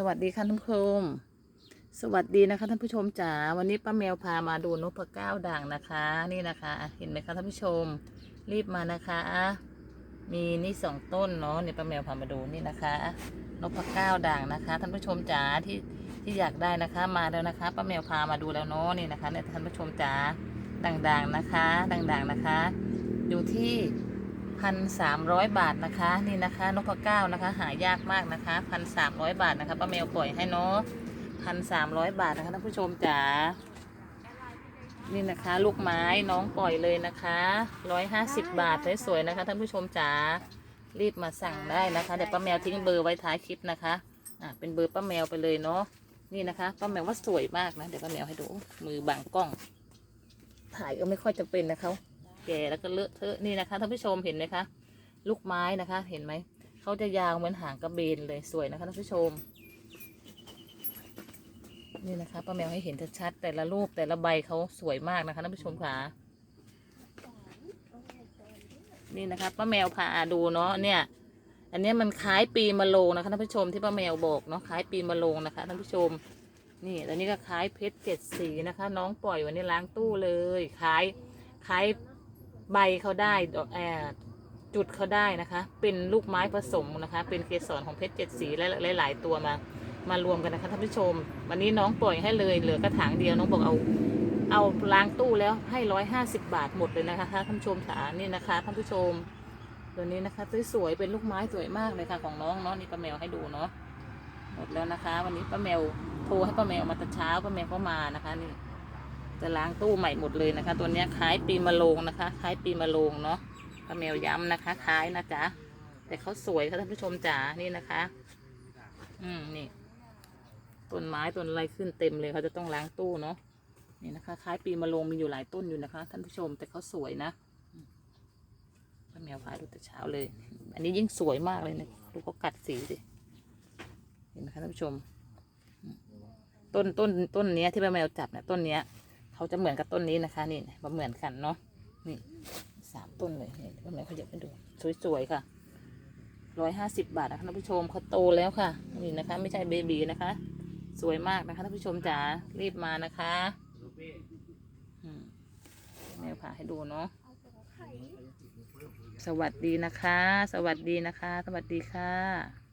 สวัสดีค่ะท่านผู้ชม สวัสดีนะคะท่านผู้ชมจ๋า วันนี้ป้าแมวพามาดูนกพเก้าด่างนะคะ นี่นะคะ เห็นไหมคะท่านผู้ชม รีบมานะคะ มีนี่สองต้นเนาะเนี่ยป้าแมวพามาดูนี่นะคะ นกพเก้าด่างนะคะท่านผู้ชมจ๋าที่ที่อยากได้นะคะ มาแล้วนะคะป้าแมวพามาดูแล้วเนาะนี่นะคะเนี่ยท่านผู้ชมจ๋าด่างๆนะคะ ด่างๆนะคะ อยู่ที่ พันสามร้อยบาทนะคะ นี่นะคะนพเก้านะคะ หายากมากนะคะพันสามร้อยบาทนะคะป้าแมวปล่อยให้เนาะพันสามร้อยบาทนะคะท่านผู้ชมจ๋านี่นะคะ ลูกไม้น้องปล่อยเลยนะคะร้อยห้าสิบบาทสวยๆนะคะท่านผู้ชมจ๋ารีบมาสั่งได้นะคะเดี๋ยวป้าแมวทิ้งเบอร์ไว้ท้ายคลิปนะคะอะเป็นเบอร์ป้าแมวไปเลยเนาะนี่นะคะป้าแมวว่าสวยมากนะเดี๋ยวป้าแมวให้ดูมือบังกล้อง ถ่ายก็ไม่ค่อยจะเป็นนะคะ แก่แล้วก็เลอะเทอะนี่นะคะท่านผู้ชมเห็นไหมคะลูกไม้นะคะ เห็นไหมเขาจะยาวเหมือนหางกระเบนเลยสวยนะคะท่านผู้ชม นี่นะคะป้าแมวให้เห็นชัดๆแต่ละรูปแต่ละใบเขาสวยมากนะคะท่านผู้ชมค่ะนี่นะคะป้าแมวพาดูเนาะเนี่ย อันนี้มันคล้ายปีมะโรงนะคะท่านผู้ชมที่ป้าแมวบอกเนาะคล้ายปีมะโรงนะคะท่านผู้ชม นี่แล้วนี่ก็คล้ายเพชรเจ็ดสีนะคะ น้องปล่อยวันนี้ล้างตู้เลยคล้ายคล้าย ใบเขาได้ดอกแอจุดเขาได้นะคะ เป็นลูกไม้ผสมนะคะ เป็นเกสรของเพชรเจ็ดสีและหลาย ๆ ตัวมามารวมกันนะคะท่านผู้ชม วันนี้น้องปล่อยให้เลยเหลือกระถางเดียวน้องบอกเอาเอาล้างตู้แล้วให้ร้อยห้าสิบบาทหมดเลยนะคะท่านผู้ชมขานี่นะคะท่านผู้ชม ตัวนี้นะคะสวยๆเป็นลูกไม้สวยมากเลยค่ะของน้องเนาะนี่ป้าแมวให้ดูเนาะหมดแล้วนะคะ วันนี้ป้าแมวโทรให้ป้าแมวมาแต่เช้าป้าแมวก็มานะคะนี่ จะล้างตู้ใหม่หมดเลยนะคะ ตัวนี้คล้ายปีมะโรงนะคะ คล้ายปีมะโรงเนาะป้าแมวย้ำนะคะ คล้ายนะจ๊ะแต่เขาสวยค่ะท่านผู้ชมจ๋านี่นะคะ อืมนี่ต้นไม้ต้นอะไรขึ้นเต็มเลยเขาจะต้องล้างตู้เนาะนี่นะคะ คล้ายปีมะโรงมีอยู่หลายต้นอยู่นะคะ ท่านผู้ชมแต่เขาสวยนะป้าแมวพายดูแต่เช้าเลย อันนี้ยิ่งสวยมากเลยนี่ยดูเขากัดสีสิเห็นไหมคะท่านผู้ชมอืมต้นต้นต้นเนี้ยที่ป้าแมวจับเนี่ยต้นเนี้ย เขาจะเหมือนกับต้นนี้นะคะ นี่มาเหมือนกันเนาะนี่สามต้นเลยนี่ต้นไหนเขาอยากไปดู สวยๆค่ะร้อยห้าสิบบาทนะคะท่านผู้ชมเขาโตแล้วค่ะ นี่นะคะ ไม่ใช่เบบีนะคะ สวยมากนะคะท่านผู้ชมจ๋ารีบมานะคะอืมแม่าให้ดูเนาะสวัสดีนะคะ สวัสดีนะคะ สวัสดีค่ะ